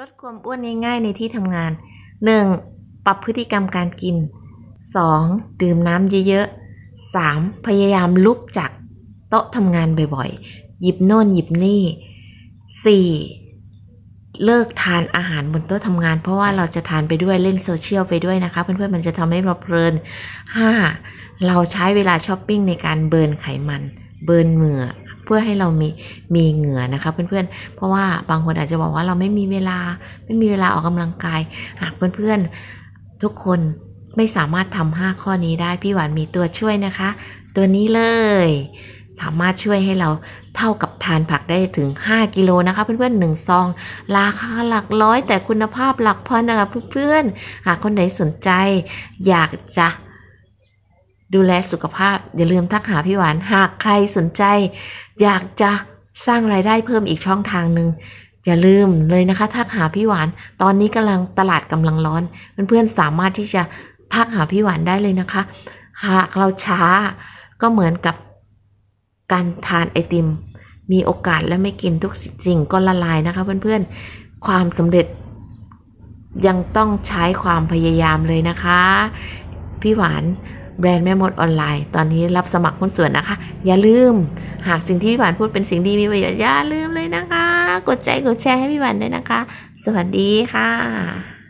ลดความอ้วนง่ายๆในที่ทำงาน 1. ปรับพฤติกรรมการกิน 2. ดื่มน้ำเยอะๆ 3. พยายามลุกจากโต๊ะทำงานบ่อยๆ หยิบโน่นหยิบนี่ 4. เลิกทานอาหารบนโต๊ะทำงาน เพราะว่าเราจะทานไปด้วยเล่นโซเชียลไปด้วยนะคะ เพื่อนๆมันจะทำให้เราเพลิน 5. เราใช้เวลาช้อปปิ้งในการเบิร์นไขมัน เบิร์นเหงื่อ เพื่อให้เรามีมีเหงื่อนะคะเพื่อนๆ เพราะว่าบางคนอาจจะบอกว่าเราไม่มีเวลาไม่มีเวลาออกกำลังกาย หากเพื่อนๆทุกคนไม่สามารถทำห้าข้อนี้ได้พี่หวานมีตัวช่วยนะคะ ตัวนี้เลย สามารถช่วยให้เราเท่ากับทานผักได้ถึง 5 กิโลนะคะเพื่อนๆหนึ่งซอง ราคาหลักร้อยแต่คุณภาพหลักพันนะคะเพื่อนๆหากคนไหนสนใจ อยากจะ ดูแลสุขภาพ อย่าลืมทักหาพี่หวาน หากใครสนใจ อยากจะสร้างรายได้เพิ่มอีกช่องทางหนึ่งอย่าลืมเลยนะคะ ทักหาพี่หวาน ตอนนี้กำลังตลาดกำลังร้อน เพื่อนๆสามารถที่จะทักหาพี่หวานได้เลยนะคะ หากเราช้าก็เหมือนกับการทานไอติม มีโอกาสและไม่กินทุกสิ่งก็ละลายนะคะเพื่อนๆ ความสำเร็จยังต้องใช้ความพยายามเลยนะคะ พี่หวาน แบรนด์แม่มดออนไลน์ ตอนนี้รับสมัครหุ้นส่วนนะคะ อย่าลืม หากสิ่งที่พี่หวานพูดเป็นสิ่งดีมีประโยชน์อย่าลืมเลยนะคะ กดใจกดแชร์ให้พี่หวานด้วยนะคะ สวัสดีค่ะ